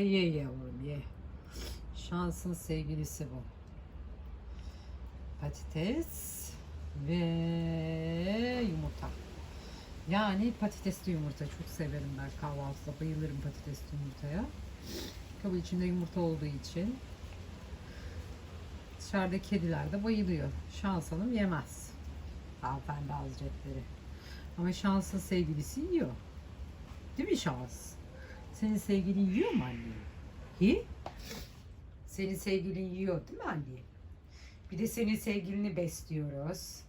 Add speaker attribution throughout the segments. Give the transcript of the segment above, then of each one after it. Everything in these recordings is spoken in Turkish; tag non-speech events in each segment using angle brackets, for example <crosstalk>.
Speaker 1: Ye yavrum ye. Şansın sevgilisi bu. Patates ve yumurta. Yani patatesli yumurta çok severim ben kahvaltıda. Bayılırım patatesli yumurtaya. Kabı içinde yumurta olduğu için. Dışarıda kediler de bayılıyor. Şans Hanım yemez. Hanımefendi hazretleri. Ama Şans'ın sevgilisi yiyor. Değil mi Şans? Senin sevgilin yiyor mu anne? Hi? Senin sevgilin yiyor değil mi anne? Bir de senin sevgilini besliyoruz.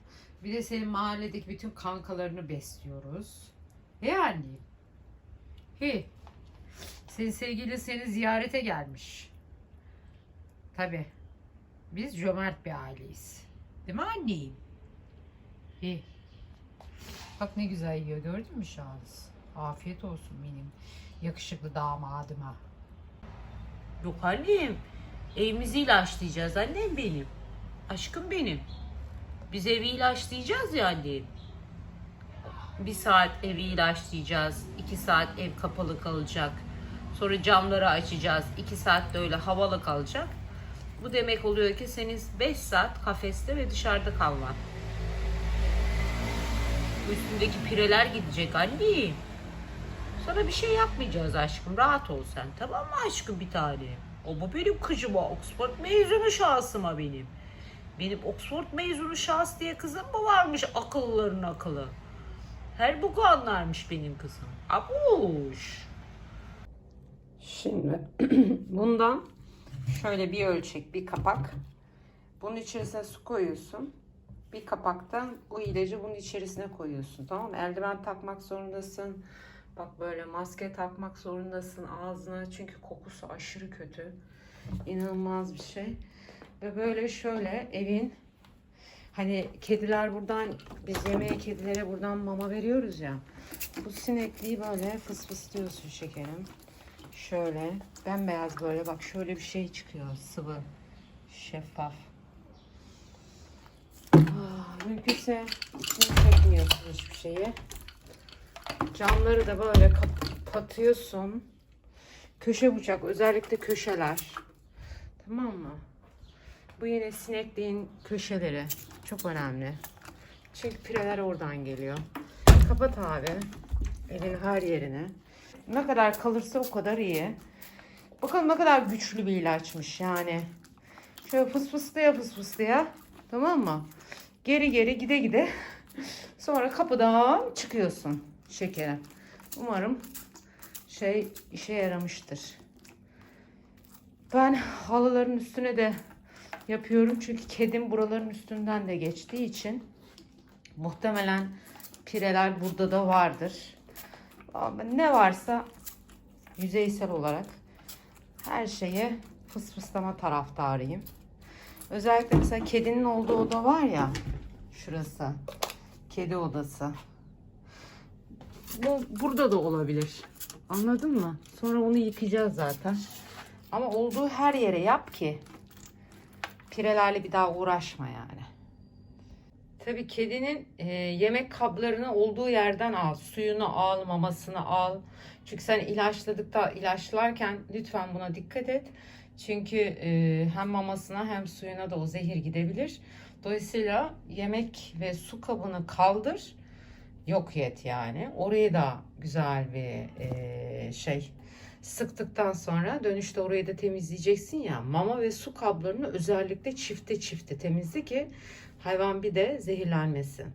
Speaker 1: Bir de senin mahalledeki bütün kankalarını besliyoruz. E anne? Hi? Senin sevgilin seni ziyarete gelmiş. Tabi. Biz cömert bir aileyiz. Değil mi anneyim? Hi? Bak ne güzel yiyor gördün mü Şahıs? Afiyet olsun benim yakışıklı damadıma.
Speaker 2: Yok annem. Evimizi ilaçlayacağız annem benim. Aşkım benim. Biz evi ilaçlayacağız ya annem. Bir saat evi ilaçlayacağız. iki saat ev kapalı kalacak. Sonra camları açacağız. iki saat de öyle havalı kalacak. Bu demek oluyor ki senin 5 saat kafeste ve dışarıda kalman. Üstündeki pireler gidecek annem. Sana bir şey yapmayacağız aşkım. Rahat ol sen. Tamam mı aşkım bir tane? O bu benim kızıma. Oxford mezunu şahsıma benim. Benim Oxford mezunu şahs diye kızım mı varmış akılların akıllı? Her boku anlarmış benim kızım. Abuş. Şimdi <clears throat> bundan şöyle bir ölçek bir kapak. Bunun içerisine su koyuyorsun. Bir kapaktan bu ilacı bunun içerisine koyuyorsun. Tamam mı? Eldiven takmak zorundasın. Bak böyle maske takmak zorundasın ağzına çünkü kokusu aşırı kötü. İnanılmaz bir şey. Ve böyle şöyle evin hani kediler buradan biz yemeğe kedilere buradan mama veriyoruz ya. Bu sinekliği böyle fıs fıs diyorsun şekerim. Şöyle bembeyaz böyle bak şöyle bir şey çıkıyor sıvı şeffaf. Ah, mümkünse çekmiyorsun hiçbir şeyi. Camları da böyle kapatıyorsun. Köşe bucak özellikle köşeler. Tamam mı? Bu yine sinekliğin köşeleri. Çok önemli. Çünkü pireler oradan geliyor. Kapat abi. Evin her yerine. Ne kadar kalırsa o kadar iyi. Bakalım ne kadar güçlü bir ilaçmış yani. Şöyle fıs fıslıya fıs fıslıya. Tamam mı? Geri geri gide gide. Sonra kapıdan çıkıyorsun şekerim. Umarım şey işe yaramıştır. Ben halıların üstüne de yapıyorum çünkü kedim buraların üstünden de geçtiği için muhtemelen pireler burada da vardır. Ne varsa yüzeysel olarak her şeye fıs fıslama taraftarıyım. Özellikle mesela kedinin olduğu oda var ya şurası. Kedi odası. Bu burada da olabilir. Anladın mı? Sonra onu yıkayacağız zaten. Ama olduğu her yere yap ki pirelerle bir daha uğraşma yani. Tabii kedinin e, yemek kablarını olduğu yerden al. Suyunu al, mamasını al. Çünkü sen ilaçladıkta ilaçlarken lütfen buna dikkat et. Çünkü e, hem mamasına hem suyuna da o zehir gidebilir. Dolayısıyla yemek ve su kabını kaldır. Yok et yani. Orayı da güzel bir e, şey sıktıktan sonra dönüşte orayı da temizleyeceksin ya. Mama ve su kablarını özellikle çifte çifte temizle ki hayvan bir de zehirlenmesin.